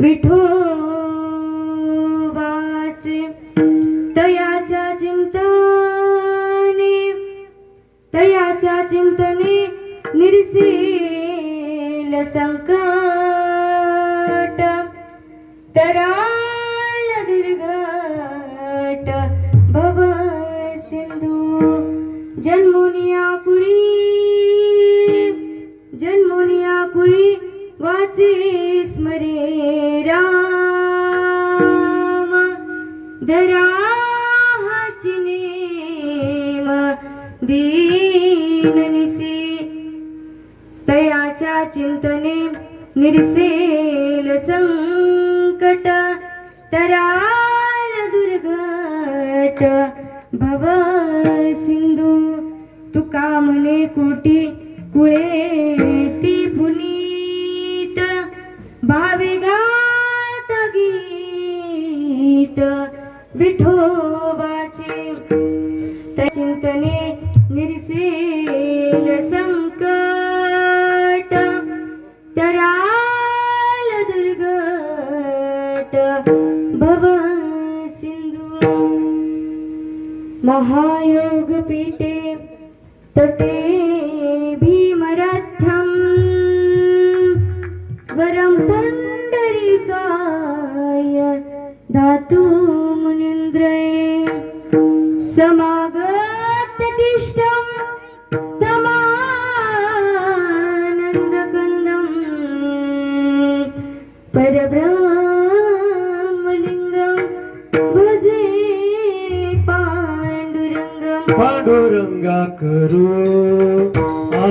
विठोबाचे तयाच्या चिंतने तयाच्या चिंतने निरसील संकट. तरा स्मरे राम धरा हाची दीन निसे। तयाच्या चिंतने निरसेल संकट तराल दुर्घट भव सिंधू तुका म्हणे कोटी कुळे भावे गात गीत विठोबाचे. चिंतने निरसेल संकट तराल दुर्गट भव सिंधू. महायोग पीठे तटे समागतदिष्टं तमानन्दकन्दम् परब्रह्मलिङ्गं भजे पाण्डुरङ्गम् पांडुरंगा करू आ,